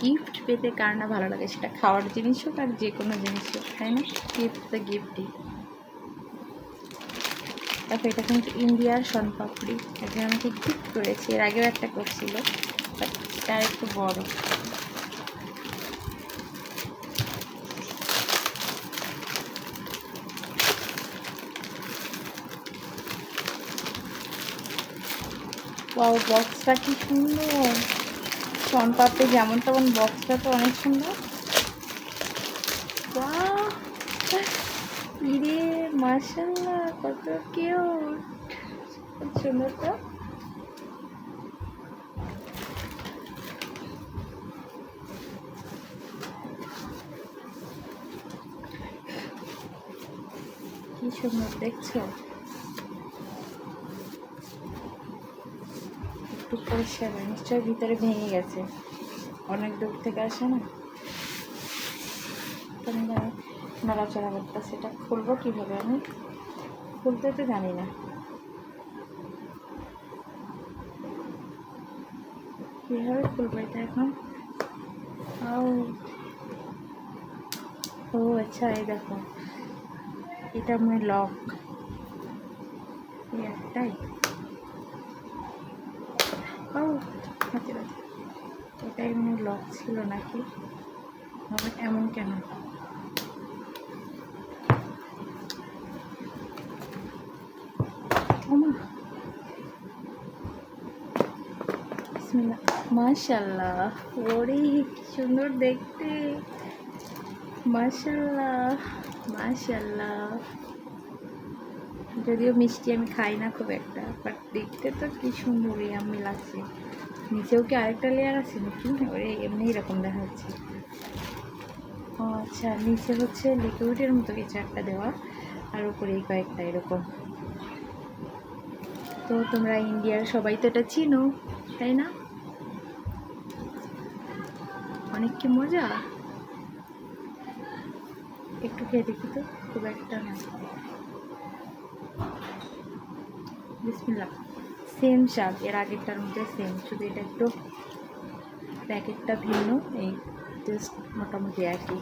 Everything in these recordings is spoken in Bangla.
গিফট পেতে কার না ভালো লাগে? সেটা খাওয়ার জিনিস হোক আর যে কোনো জিনিস হোক, তাই না? গিফট তো গিফটই তারপর এটা কিন্তু ইন্ডিয়ার সনপাপড়ি একজন আমাকে গিফট করেছে, এর আগেও একটা করছিল বাট তার একটু বড়। বক্সটা কি সুন্দর! সনপাপড়ি যেমন তেমন বক্সটা তো অনেক সুন্দর। ইরে কত কিউট সুন্দর তো। কি সুন্দর দেখছ? একটু পরিষ্কার হয় নিশ্চয়ই ভিতরে ভেঙে গেছে। অনেক দূর থেকে আসে না? আমি নড়াচড়া করতে সেটা খুলবো কীভাবে আমি? খুলতে তো জানি না। কীভাবে খুলবো এটা এখন? ও আচ্ছা এই দেখো। এটা মনে লক এই একটাই? ও হাতে রাখি এটাই মনে লক ছিল নাকি? এমন কেন? মাশাল্লাহ ওরে, কি সুন্দর দেখতে। মাশাল্লাহ মাশাল্লাহ যদিও মিষ্টি আমি খাই না খুব একটা বাট দেখতে তো কি সুন্দর আমি লাগছে নিচেও কি আরেকটা লেয়ার আছে নাকি? ওরে এমনি এরকম দেখা যাচ্ছে। ও আচ্ছা নিচে হচ্ছে লিকুইডের মতো কিছু একটা দেওয়া, আর উপরে কয়েকটা এরকম। তো তোমরা ইন্ডিয়ার সবাই তো এটা চিনো, তাই না? অনেক কি মজা? একটু খেয়ে দেখি তো, খুব একটা না। বিসমিল্লা সেম স্বাদ, এর আগেরটার মধ্যে সেম, শুধু এটা একটু প্যাকেটটা ভিন্ন, এই টেস্ট মোটামুটি একই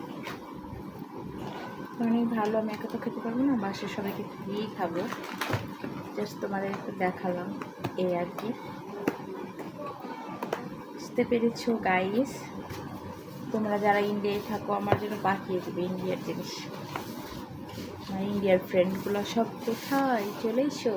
অনেক ভালো, আমি একা তো খেতে পারব না বাসায় সবাইকে দিয়েই খাব। জাস্ট তোমাদের একটু দেখালাম এই আর কি। বুঝতে পেরেছ গাইস তোমরা যারা ইন্ডিয়ায় থাকো, আমার জন্য পাঠিয়ে দেবে ইন্ডিয়ার জিনিস। আমার ইন্ডিয়ার ফ্রেন্ডগুলো সব কোথায়? চলে এসো।